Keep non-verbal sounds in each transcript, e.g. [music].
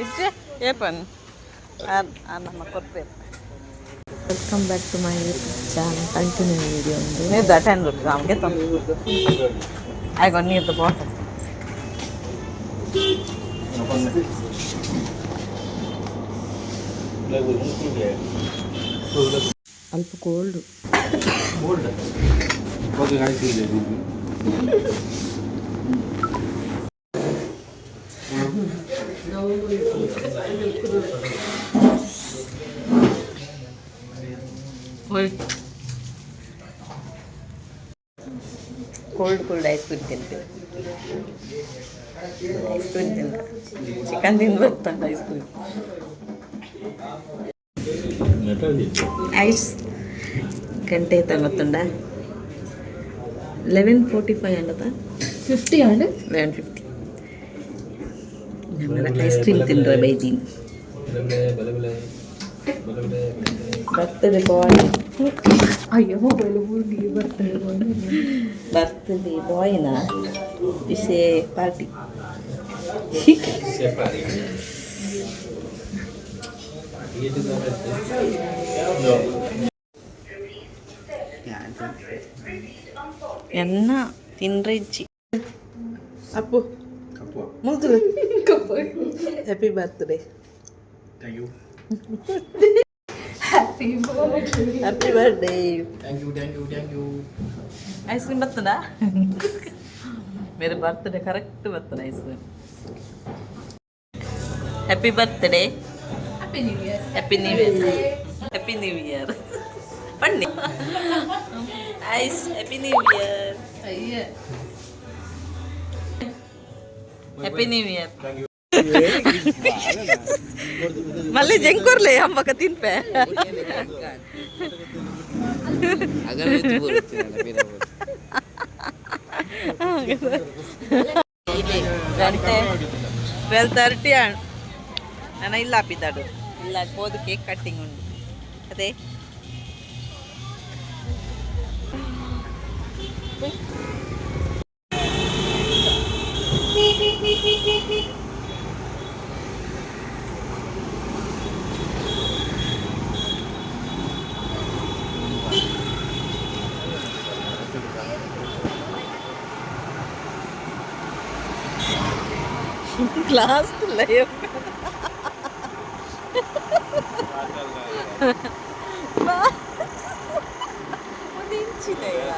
ಇಜ್ಜೆ ಏಪನ್ ನಮ್ಮ ಕೊಡ್ತೇವೆ welcome back to my YouTube channel continue video ಒಂದು ನೀವು ದಟನ್ ಬಿಟ್ಟು ನಮಗೆ ತಂದು ಆಗ ನೀರ್ದು ಬಾಟಲ್ ಅಲ್ಪ cold cold cold ice cream ತಿಂತೀವಿ ಐಸ್ ಕ್ರೀಮ್ ತಿಂದ ಚಿಕನ್ ತಿಂದು ಬರ್ತಾನೆ ಐಸ್ ಕ್ರೀಮ್ ಐಸ್ ಗಂಟೆ ಗೊತ್ತುಂಡ ಲೆವೆನ್ ಫೋರ್ಟಿ ಫೈವ್ ಅಂಡದ ಫಿಫ್ಟಿ ಅಂಡ್ ಲೆವೆನ್ ಫಿಫ್ಟಿ ഞങ്ങൾ ಐಸ್ ಕ್ರೀಮ್ ತಿಂದ್ರೆ ಬೈದೀನಿ ಬರ್ತಡೇ ಬಾಯ್ ಅಯ್ಯೋ ಮೊಬೈಲ್ ಹುಡುಗಿ ಬರ್ತಾರೆ ಬರ್ತಡೇ ಬಾಯ್ನ ವಿಷಯ ಪಾರ್ಟಿ ಎನ್ನ ತಿಂದ್ರೆ ಇಚ್ಚಿ പോവാം മൂത്തുള്ളു happy birthday thank you happy happy birthday thank you thank you thank you ice cream birthday मेरे बर्थडे करेक्ट बर्थडे इसमें happy birthday happy new year happy new year happy new year पढ़ने ice happy new year happy new year ಮಲ್ಲಿ ಜಂಕೂರ್ಲಿ ಅಂಬಕ ತಿನ್ಪೆ. Twelve thirty ಅಣ್ಣ ನಾನು ಇಲ್ಲ ಹಾಪಿದ್ದಾಡು ಇಲ್ಲ ಹೋದ ಕೇಕ್ ಕಟ್ಟಿಂಗ್ ಉಂಟು. ಅದೇ? క్లాస్ లేవు ఉదించినయ్యా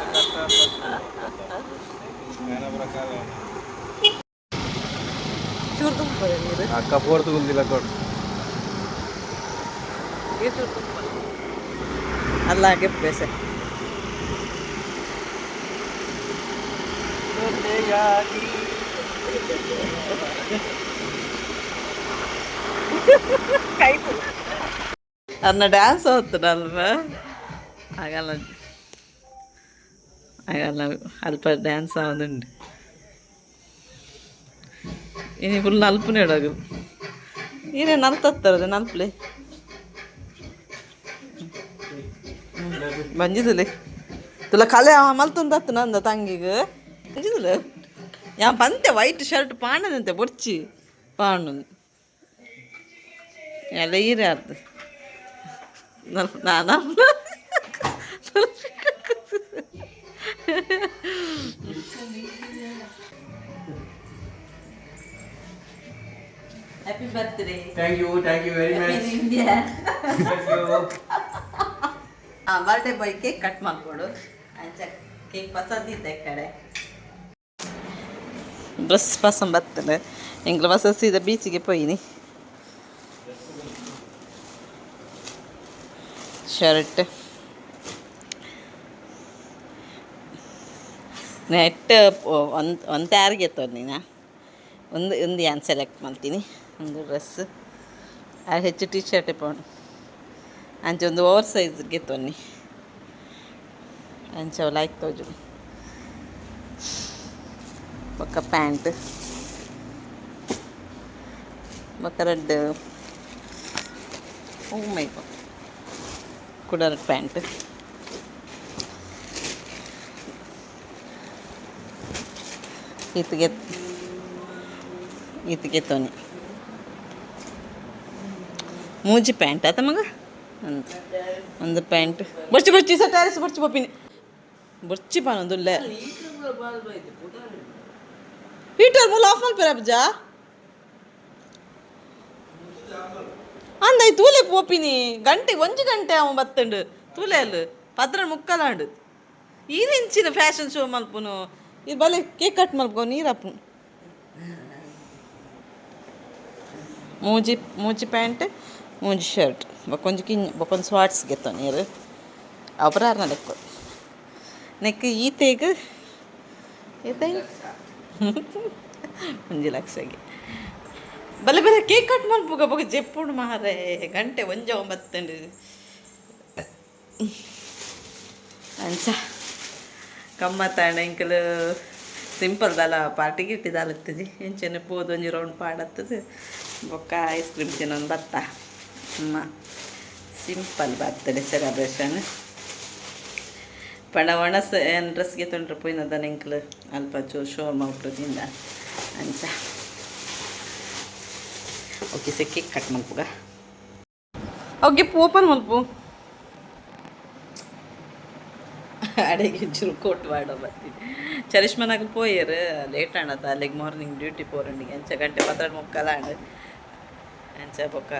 ಅಕ್ಕ ಫೋರ್ತ್ ಗುಂದಿಲ್ಲ ಕೊಡು ಅಲ್ಲಾಗೆ ಬೇಸೆ ಅನ್ನ ಡ್ಯಾನ್ಸ್ ಓದ್ತಾರಲ್ವಾ ಆಗಲ್ಲ ಆಗಲ್ಲ ಅಲ್ಪ ಡ್ಯಾನ್ಸ್ ಆಗುದುಂಡು ಫುಲ್ ನಲ್ಪುನೇ ಇಡೋದು ನೀನೇ ನಲ್ತತ್ತರದ ನಲ್ಪಲೆ ಬಂಜಿದಲೆ ತುಲ ಕಲೆ ಮಲ್ತುಂದತ್ತು ನಂದ ತಂಗಿಗೆ ಬಂಜಿದಲೆ ಯಾ ಬಂತೆ ವೈಟ್ ಶರ್ಟ್ ಪಾಣದಂತೆ ಬೊಡ್ಚಿ ಪಾಂಡು ಎಲ್ಲ ಈರೆ ಅರ್ಧ ನಾನು happy birthday thank you thank you very much India birthday boy cake cut ಮಾಡ್ಕೊಡು. ಅಂಚ ಕೇಕ್ ಪಸಂದಿದ್ದೆ ಕಡೆ ಡ್ರೆಸ್ ಪಸಂದ್ ಬರ್ತದೆ. ಎಂಗ್ಲ ಹೊಸ ಸೀದಾ ಬೀಚಿಗೆ ಪೋಯಿನಿ. ಶರ್ಟ್ ನೆಟ್ ಒಂದು ಒಂದು ಯಾರಿಗೆ ನೀನು ಒಂದು ಒಂದು ಏನು ಸೆಲೆಕ್ಟ್ ಮಾಡ್ತೀನಿ. ಒಂದು ಡ್ರೆಸ್ ಹೆಚ್ಚು ಟಿ ಶರ್ಟೇ ಪೋಣು ಅಂಚ ಒಂದು ಓವರ್ ಸೈಜ್ಗೆ ತೊನ್ನಿ ಅಂಚ ಅವು ಲೈಕ್ ತೋಜು ಬೊಕ್ಕ ಪ್ಯಾಂಟ್ ಬೊಕ್ಕ ರೆಡ್ ಓ ಮೈ ಕೂಡ ರೆಡ್ ಪ್ಯಾಂಟ್ ಈತಿಗೆ ಈತ ತೋನಿ ಮೂಜಿ ಪ್ಯಾಂಟ್ ಆತ ಮಗ ಒಂದು ಒಂದು ಪ್ಯಾಂಟ್ ಬರ್ಚಿ ಬರ್ಚಿ ಸ ಟ್ಯಾರಿಸ್ ಬರ್ಚಿ ಪಪ್ಪಿನಿ ಬರ್ಚಿ ಪಾನೊಂದುಲ್ಲೆ ಹೀಟರ್ ಮೂಲ ಆಫ್ ಮಲ್ಪೇರ ಅಬ್ಜಾ ಅಂದಾಯ್ ತೂಲೆ ಪೋಪಿನಿ ಗಂಟೆ ಒಂಜಿ ಗಂಟೆ ಅವ ಬತ್ತಂಡು ತೂಲೆ ಅಲ್ಲ ಪತ್ರ ಮುಕ್ಕಲಾಂಡು ಈನಿಂಚಿನ ಫ್ಯಾಷನ್ ಶೋ ಮಲ್ಪುನು ಇದು ಬಲೆ ಕೇಕ್ ಕಟ್ ಮಲ್ಪೊ ನೀರಪ್ಪು ಮೂಜಿ ಮೂಜಿ ಪ್ಯಾಂಟ್ ಮೂಜಿ ಶರ್ಟ್, ಬೊಕೊಂಜಿ ಕಿ ಬೊಕೊಂಜಿ ಸ್ವಾಟ್ಸ್ ಗೆತ್ತ ನೀರು. ಅಪರಾರ್ನ ಲೆಕ್ಕ ನೆಕ್ ಈತೆಗ್ ಈತೆ [laughs] ಒಂಜಿ ಲಕ್ಷಗೆ ಬಲೆ ಬಲೆ ಕೇಕ್ ಕಟ್ ಮಲ್ಪುಗ ಬೊಕ ಜೆಪ್ಪುಂಡು ಮಾರೆ, ಗಂಟೆ ಒಂಜ ಒಂಬತ್ತಂಡು. ಅಂಚ. ಗಮ್ಮತ್ತಾಂಡ ಇಂಕಲು ಸಿಂಪಲ್ ದಲ, ಪಾರ್ಟಿ ಗಿಟ್ಟಿ ದಾಲತ್ತಜಿ. ಎಂಚನೆ ಪೋದು ಒಂಜಿ ರೌಂಡ್ ಪಾಡತ್ತದು. ಬೊಕ್ಕ ಐಸ್ ಕ್ರೀಮ್ ತಿನ್ನೊಂದು ಬತ್ತ. ಸಿಂಪಲ್ ಬರ್ತಡೆ ಸೆಲೆಬ್ರೇಷನ್ ಪಂಡ ಒಣಸ್ ಏನು ಡ್ರೆಸ್ಗೆ ತೊಂಡ್ರೆ ಪೋಯ್ನದ ಎಂಕ್ಲು ಅಲ್ಪ ಚೂ ಶೋ ಮಾಡ್ಬಿಡೋದ್ರಿಂದ ಅಂಚ ಓಕೆ ಸೆ ಕೇಕ್ ಕಟ್ ಮಲ್ಪುಗ ಓಕೆ ಓಪನ್ ಮಲ್ಪು ಅಡಿಗೆ ಚೂರು ಕೋಟ್ ಮಾಡೋ ಬರ್ತೀನಿ ಚರಿಷ್ಮನಾಗ ಪೋಯರು ಲೇಟ್ ಆಣದ ಅಲ್ಲಿಗೆ ಮಾರ್ನಿಂಗ್ ಡ್ಯೂಟಿ ಪೋರಂಡಿಗೆ ಅಂಚ ಗಂಟೆ ಪತ್ರಾಡ್ ಮುಕ್ಕಲ ಆಂಡ್ ಅಂಚ ಬೊಕ್ಕ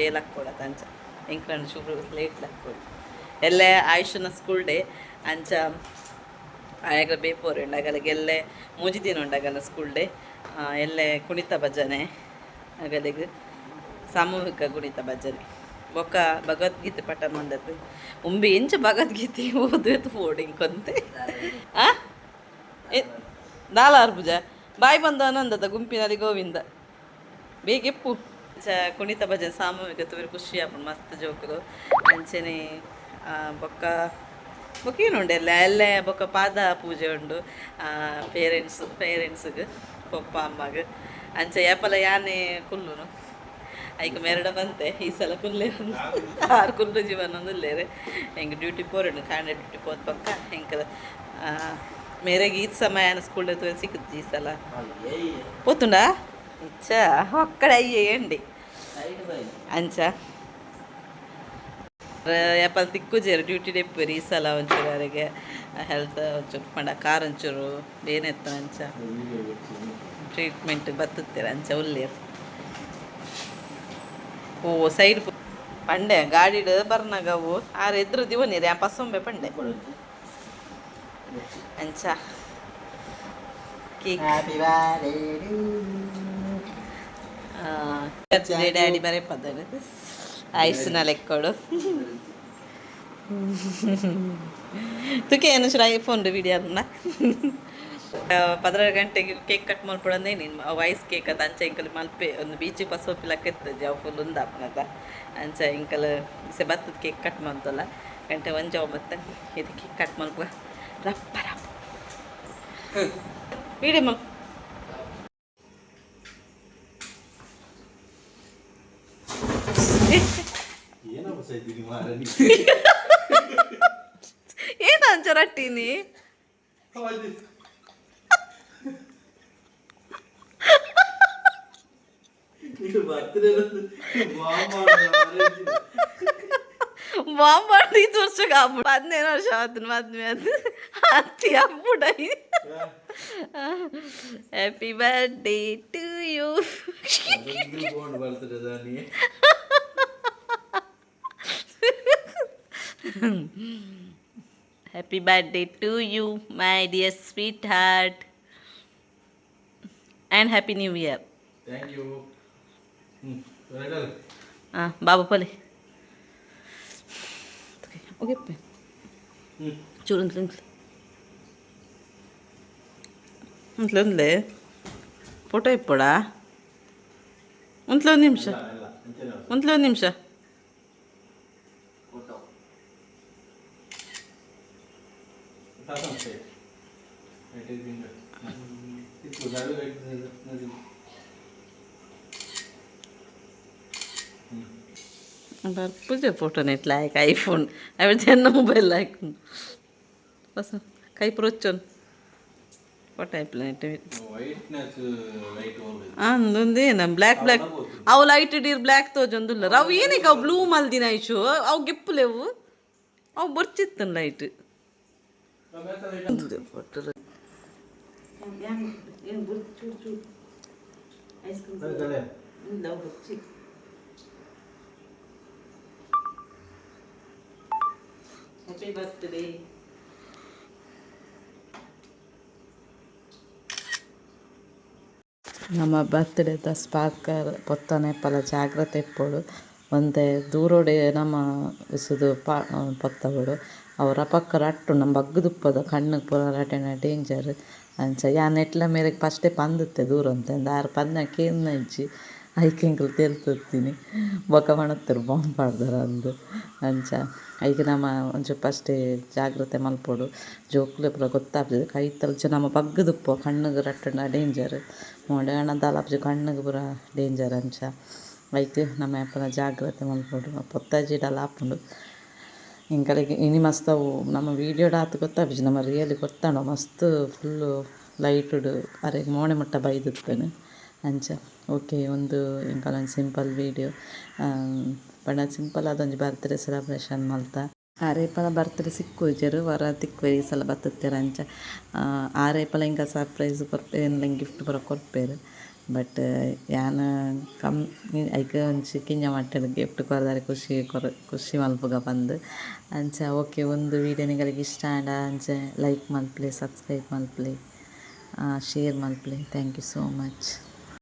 ಬೇಲಕ್ ಕೊಡತ್ತ ಅಂಚ. ಎಂಕ್ಲಂಡ್ ಶುಭ್ರ ಲೇಟ್ ಲಕ್ಕೊಡು ಎಲ್ಲ ಆಯುಷನ ಸ್ಕೂಲ್ ಡೇ ಅಂಚ ಆಯಾಗ ಬೇಪೋರ್ ಅಗಲಿಗೆಲ್ಲೇ ಮುಜಿ ದಿನ ಉಂಡಾಗಲ್ಲ ಸ್ಕೂಲ್ ಡೇ ಎಲ್ಲ ಕುಣಿತ ಭಜನೆ ಆಗಲಿಗ ಸಾಮೂಹಿಕ ಕುಣಿತ ಭಜನೆ. ಬೊಕ್ಕ ಭಗವದ್ಗೀತೆ ಪಠ ಮಂದದ್ದು ಉಂಬಿ ಎಂಚ ಭಗವದ್ಗೀತೆ ಓದು ಓಡಿಂಗ್ ಕೊಂತೆ. ಆ? ದಾಲ ಅರ್ಬುಜ ಬಾಯಿ ಬಂದ ಆನಂದದ ಗುಂಪಿನಲ್ಲಿ ಗೋವಿಂದ. ಬೇಗೆಪ್ಪು. ಕುಣಿತ ಭಜನೆ ಸಾಮೂಹಿಕ ತೂರಿ ಖುಷಿ ಆಪುಂಡು ಮಸ್ತ್ ಜೋಕುಲು ಅಂಚನೆ ಆ, ಬೊಕ್ಕ ಬೊಕ್ಕ ಏನುಂಡು ಎಲ್ಲ ಎಲ್ಲೇ ಬೊಕ್ಕ ಪಾದ ಪೂಜೆ ಉಂಡು ಪೇರೆಂಟ್ಸ್ ಪೇರೆಂಟ್ಸ್ಗೆ ಪಪ್ಪ ಅಮ್ಮಗೆ ಅಂಚ ಯಾಪಲ ಯಾನೆ ಕುಲ್ಲುನು ಐಕ ಮೆರಡ ಬಂತೆ ಈ ಸಲ ಕುಲ್ಲೆ ಆರು ಕುಲ್ಲು ಜೀವನ ಒಂದುಲ್ಲೇರೆ ಹೆಂಗೆ ಡ್ಯೂಟಿ ಪೋರಡು ಕಾಂಡೆ ಡ್ಯೂಟಿ ಪೋದ್ ಪಕ್ಕ ಹೆಂಗೆ ಮೇರೆಗೆ ಈ ಸಮಯ ಸ್ಕೂಲ್ ಸಿಕ್ಕುತ್ತೆ ಈ ಸಲ పోతుండా ఇచ్చా ఒక్కడ అయ్యేయండి అంచ ಯಪಲ್ ತಿಕ್ಕು ಜೇರು ಡ್ಯೂಟಿ ಡೆಪ್ಪರಿ ಈ ಸಲ ಒಂಚೂರು ಅವರಿಗೆ ಹೆಲ್ತ್ ಒಂಚೂರು ಪಂಡ ಕಾರ್ ಒಂಚೂರು ಬೇನೆತ್ತ ಅಂಚ? ಟ್ರೀಟ್ಮೆಂಟ್ ಬತ್ತುತ್ತೀರ ಅಂಚ ಉಲ್ಲಿ ಓ ಸೈಡ್ ಪಂಡೆ ಗಾಡಿಡ್ ಬರ್ನಾಗವು ಆರು ಎದ್ರು ದಿವ ನೀರು ಯಾ ಪಸೊಂಬೆ ಪಂಡೆ. ಅಂಚ. ಕೇಕ್ ಡ್ಯಾಡಿ ಬರೇ ಪದ ಐಸ್ನ ಲೆಕ್ಕೊಡು ತುಕೆ ಏನು ಶುರು ಐಫೋನ್ ವಿಡಿಯೋ ಅದನ್ನ? ಪದ್ರ ಗಂಟೆಗೆ ಕೇಕ್ ಕಟ್ ಮಾಡ್ಕೊಡಂದೇ ನೀನು ವಯಸ್ ಕೇಕ್ ಅದು ಅಂಚ ಇಂಕಲ್ ಮಲ್ಪೆ ಒಂದು ಬೀಚಿ ಪಸೋಪಿ ಲಕ್ಕ ಜಾವ್ ಫುಲ್ ಒಂದು ಅಪ್ಪನದ ಅಂಚ ಇಂಕಲ್ ಸೆ ಬತ್ತದ ಕೇಕ್ ಕಟ್ ಮಾಡ್ತಲ್ಲ ಗಂಟೆ ಜಾವ್ ಬತ್ತ? ಇದು ಕೇಕ್ ಕಟ್ ಮಾಡ್ಕೊ. ರಪ್ಪ ರಪ್ಪ. ವಿಡಿಯೋ ಮಲ್ ಸೈತಿನಿ ಮಾರನಿ ಏನು ಅಂಚ ರಟ್ಟಿನಿ ಇದು ಬರ್ತಿದೆ ಬಾಂಬ್ ಬಾಂಬ್ ಮಾಡಿ ವರ್ಷಕ್ಕೆ ಆಗ್ಬಿಡು ಹದಿನೈದು ವರ್ಷ ಆವತ್ತಿನ ಮದ್ವೆ ಅದು ಹತ್ತಿ ಆಗ್ಬಿಡೈ happy birthday to you happy birthday to you my dear sweetheart and happy new year thank you हाँ बाबा पले ओके पे చూడండి ఇంట్లో ఉందిలే ఫోటో ఇప్పుడా ఇంట్లో నిమిషం doesn't fit. It is in the. It would evaluate the. बरं पूजा पोटन इथला आहे का आयफोन आम्ही त्यांना मोबाईलला ऐकून असं काही प्रोचन पट ऐकलं नाही तुम्ही ಅಂದೊಂದೇ ನಮ್ಮ ಬ್ಲ್ಯಾಕ್ ಬ್ಲ್ಯಾಕ್ ಅವು ಲೈಟ್ ಇಡೀರ್ ಬ್ಲ್ಯಾಕ್ ತೋಜೊಂದುಲ್ಲ ಅವು ಏನಕ್ಕೆ ಅವು ಬ್ಲೂ ಮಲ್ದಿನ ಆಯ್ತು ಅವು ಗೆಪ್ಪಲೆವು ಅವು ಬರ್ತಿತ್ತನ್ ಲೈಟ್ ಹ್ಯಾಪಿ ಬರ್ತ್ಡೇ ನಮ್ಮ ಬರ್ತ್ಡೇದ ಸ್ಪಾರ್ಕರ್ ಪೊತ್ತನೆ ಪಲ ಜಾಗ್ರತೆ ಇಪ್ಪೋಡು ಒಂತೆ ದೂರೋಡೆ ನಮ್ಮ ಇಸುದು ಪಾ ಅವರ ಪಕ್ಕ ರಟ್ಟ್, ನಮ್ಮ ಬಗ್ಗದುಪ್ಪದ ಕಣ್ಣಿಗೆ ಪೂರ ರಟೆನ ಡೇಂಜರ್ ಅಂಚ ಯಾನ್ ಎಟ್ಲ ಮೇರೆಗ್ ಫಸ್ಟೇ ಪಂದುತ್ತೆ ದೂರ ಅಂತ ಆರು ಪಂದ ಕೇನ್ನ ಇಜ್ಜಿ ಐಕೆಂಕಲ್ ತೆರ್ತಿರ್ತೀನಿ. ಬೊಕ ಮಣತ್ತರು ಬಾಂಬ್ ಪಾಡ್ದಾರ ಅಂದು. ಅಂಚ ಐಕೆ ನಮ್ಮ ಒಂಚೂರು ಫಸ್ಟೇ ಜಾಗ್ರತೆ ಮಲ್ಪೊಡು. ಜೋಕ್ಲೆ ಪೂರ ಗೊತ್ತಾಗ್ತದೆ, ಕೈ ತಲ್ಚ ನಮ್ಮ ಬಗ್ಗದುಪ್ಪು ಕಣ್ಣಿಗೆ ರಟ್ಟಣ ಡೇಂಜರ್ ಮೊಡೆ ಹಣದಾಲಪ್ಜಿ ಕಣ್ಣಿಗೆ ಪೂರ ಡೇಂಜರ್ ಅಂಚ. ಐಕೆ ನಮ್ಮ ಅಪ್ಪನ ಜಾಗ್ರತೆ ಮಲ್ಪೊಡು ಪೊತ್ತಾಜಿಡಲ್ಲ ಹಾಪುಂಡು ಇಂಕಲೆಗೆ ಇನಿ ಮಸ್ತ್ ನಮ್ಮ ವೀಡಿಯೋಡ್ ಆತು ಗೊತ್ತಾಗ್ಬಿಜಿ ನಮ್ಮ ರಿಯಲಿ ಗೊತ್ತಾಂಡ ಮಸ್ತ್ ಫುಲ್ಲು ಲೈಟುಡು ಅರೆಗೆ ಮೋಣೆ ಮುಟ್ಟ ಬೈದಿತ್ತೇನೆ. ಅಂಚ. ಓಕೆ, ಒಂದು ಇಂಕಲ ಒಂದು ಸಿಂಪಲ್ ವೀಡಿಯೋ ಬಣ್ಣ ಸಿಂಪಲ್ ಅದೊಂದು ಬರ್ತ್ಡೇ ಸೆಲೆಬ್ರೇಷನ್ ಮಲ್ತ. ಆರೇಪಲ ಬರ್ತ್ಡೇ ಸಿಕ್ಕೋಜರು ವರ ತಿಕ್ವೆ ಈ ಸಲ ಬತ್ತತ್ತೇರ ಅಂಚ ಆರೇಪಲ ಹಿಂಗೆ ಸರ್ಪ್ರೈಸ್ ಕೊರ್ಪೆ ಏನು ಗಿಫ್ಟ್ ಬರೋ ಕೊರ್ಪೇರು. ಬಟ್, ಯಾನ್ ಕಮ್ ಐಕ ಒಂಚಿ ಕಿಂಜ ಮಟ್ಟದ ಗಿಫ್ಟ್ ಕೊರದಾರೆ ಖುಷಿ, ಕೊರ, ಖುಷಿ ಮಲ್ಪುಗ ಬಂದು. ಅಂಚ, ಓಕೆ, ಒಂದು ವೀಡಿಯೋ ನಿಗಳಿಗೆ ಇಷ್ಟ ಆಂಡ ಅಂಚ ಲೈಕ್ ಮಲ್ಪ್ಲೆ ಸಬ್ಸ್ಕ್ರೈಬ್ ಮಲ್ಪ್ಲೆ share ಮಲ್ಪ್ಲೆ. Thank you so much